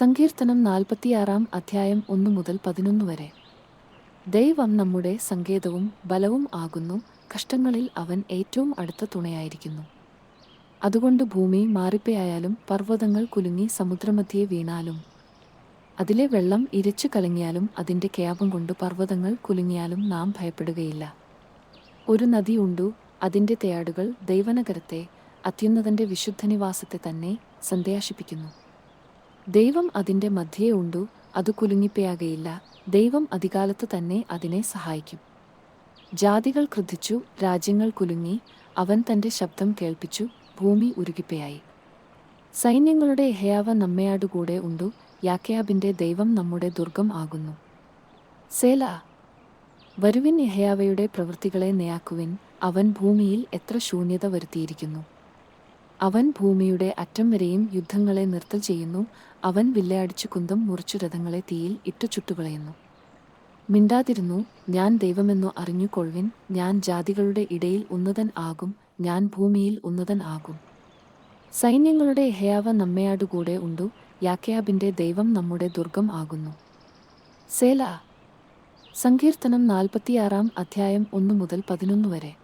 സങ്കീർത്തനം നാൽപ്പത്തിയാറാം അധ്യായം ഒന്നു മുതൽ പതിനൊന്ന് വരെ. ദൈവം നമ്മുടെ സങ്കേതവും ബലവും ആകുന്നു. കഷ്ടങ്ങളിൽ അവൻ ഏറ്റവും അടുത്ത തുണയായിരിക്കുന്നു. അതുകൊണ്ട് ഭൂമി മാറിപ്പയായാലും പർവതങ്ങൾ കുലുങ്ങി സമുദ്രമധ്യേ വീണാലും അതിലെ വെള്ളം ഇരച്ചു കലങ്ങിയാലും അതിന്റെ ക്യാപം കൊണ്ട് പർവതങ്ങൾ കുലുങ്ങിയാലും നാം ഭയപ്പെടുകയില്ല. ഒരു നദി ഉണ്ടു. അതിന്റെ തേയാടുകൾ ദൈവനഗരത്തെ അത്യുന്നതന്റെ വിശുദ്ധനിവാസത്തെ തന്നെ സന്ദേശിപ്പിക്കുന്നു ദൈവം അതിന്റെ മധ്യേ ഉണ്ടു അത് കുലുങ്ങിപ്പയാകയില്ല. ദൈവം അധികാലത്ത് തന്നെ അതിനെ സഹായിക്കും. ജാതികൾ ക്രുദ്ധിച്ചു രാജ്യങ്ങൾ കുലുങ്ങി അവൻ തന്റെ ശബ്ദം കേൾപ്പിച്ചു ഭൂമി ഉരുകിപ്പയായി. സൈന്യങ്ങളുടെ ഹയാവ നമ്മയാടുകൂടെ ഉണ്ടു യാക്കയാബിന്റെ ദൈവം നമ്മുടെ ദുർഗം ആകുന്നു. സേല വരുവിൻ യഹയാവയുടെ പ്രവൃത്തികളെ നെയാക്കുവിൻ അവൻ ഭൂമിയിൽ എത്ര ശൂന്യത വരുത്തിയിരിക്കുന്നു. അവൻ ഭൂമിയുടെ അറ്റം വരെയും യുദ്ധങ്ങളെ നിർത്തൽ ചെയ്യുന്നു. അവൻ വില്ലയടിച്ചു കുന്തം മുറിച്ചു രഥങ്ങളെ തീയിൽ ഇട്ടു ചുട്ടുകളയുന്നു. മിണ്ടാതിരുന്നു. ഞാൻ ദൈവമെന്നു അറിഞ്ഞുകൊള്ളുവിൻ ഞാൻ ജാതികളുടെ ഇടയിൽ ഉന്നതൻ ആകും. ഞാൻ ഭൂമിയിൽ ഉന്നതൻ ആകും. സൈന്യങ്ങളുടെ ഹയാവ നമ്മയാടുകൂടെ ഉണ്ടു. യാക്കയാബിന്റെ ദൈവം നമ്മുടെ ദുർഗം ആകുന്നു. സേല. സങ്കീർത്തനം നാൽപ്പത്തിയാറാം അധ്യായം ഒന്നു മുതൽ പതിനൊന്ന് വരെ.